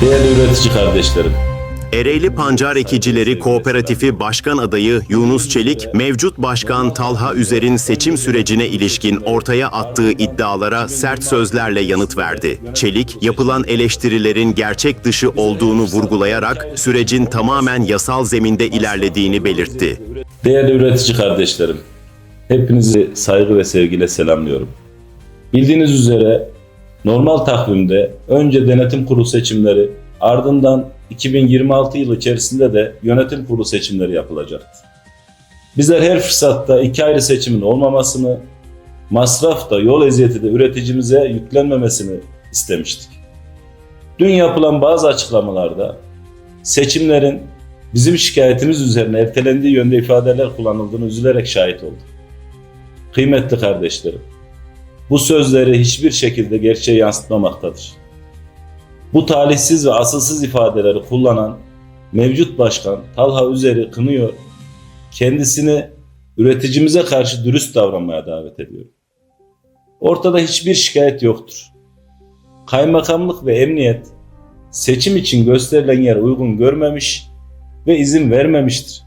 Değerli üretici kardeşlerim, Ereğli Pancar Ekicileri Kooperatifi Başkan Adayı Yunus Çelik, mevcut başkan Talha Üzer'in seçim sürecine ilişkin ortaya attığı iddialara sert sözlerle yanıt verdi. Çelik, yapılan eleştirilerin gerçek dışı olduğunu vurgulayarak sürecin tamamen yasal zeminde ilerlediğini belirtti. değerli üretici kardeşlerim, hepinizi saygı ve sevgiyle selamlıyorum. Bildiğiniz üzere normal takvimde önce denetim kurulu seçimleri, ardından 2026 yılı içerisinde de yönetim kurulu seçimleri yapılacaktı. Bizler her fırsatta iki ayrı seçimin olmamasını, masraf da yol eziyeti de üreticimize yüklenmemesini istemiştik. Dün yapılan bazı açıklamalarda seçimlerin bizim şikayetimiz üzerine ertelendiği yönde ifadeler kullanıldığını üzülerek şahit olduk. Kıymetli kardeşlerim, bu sözleri hiçbir şekilde gerçeğe yansıtmamaktadır. Bu talihsiz ve asılsız ifadeleri kullanan mevcut başkan Talha Üzer'i kınıyor, kendisini üreticimize karşı dürüst davranmaya davet ediyor. Ortada hiçbir şikayet yoktur. Kaymakamlık ve emniyet seçim için gösterilen yer uygun görmemiş ve izin vermemiştir.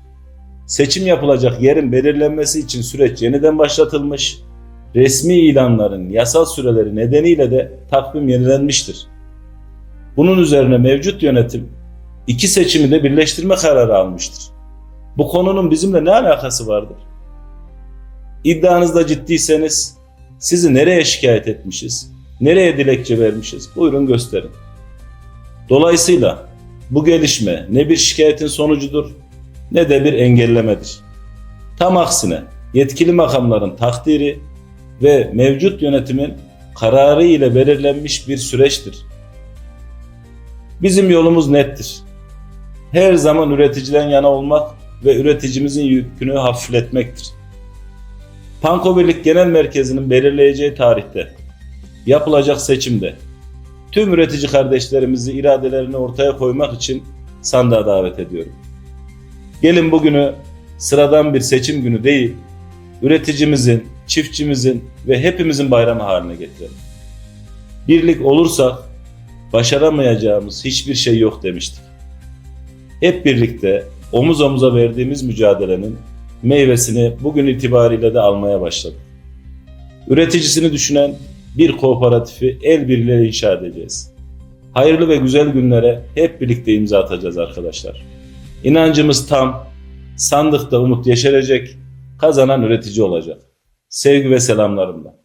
Seçim yapılacak yerin belirlenmesi için süreç yeniden başlatılmış, resmi ilanların yasal süreleri nedeniyle de takvim yenilenmiştir. Bunun üzerine mevcut yönetim iki seçimi de birleştirme kararı almıştır. Bu konunun bizimle ne alakası vardır? İddianızda ciddiyseniz sizi nereye şikayet etmişiz, nereye dilekçe vermişiz buyurun gösterin. Dolayısıyla bu gelişme ne bir şikayetin sonucudur ne de bir engellemedir. Tam aksine yetkili makamların takdiri ve mevcut yönetimin kararı ile belirlenmiş bir süreçtir. Bizim yolumuz nettir. Her zaman üreticiden yana olmak ve üreticimizin yükünü hafifletmektir. Panko Birlik Genel Merkezi'nin belirleyeceği tarihte yapılacak seçimde tüm üretici kardeşlerimizi iradelerini ortaya koymak için sandığa davet ediyorum. Gelin bugünü sıradan bir seçim günü değil, üreticimizin, çiftçimizin ve hepimizin bayramı haline getirelim. Birlik olursak başaramayacağımız hiçbir şey yok demiştik. Hep birlikte omuz omuza verdiğimiz mücadelenin meyvesini bugün itibariyle de almaya başladık. Üreticisini düşünen bir kooperatifi el birliğiyle inşa edeceğiz. Hayırlı ve güzel günlere hep birlikte imza atacağız arkadaşlar. İnancımız tam, sandıkta umut yeşerecek, kazanan üretici olacak. Sevgi ve selamlarımla.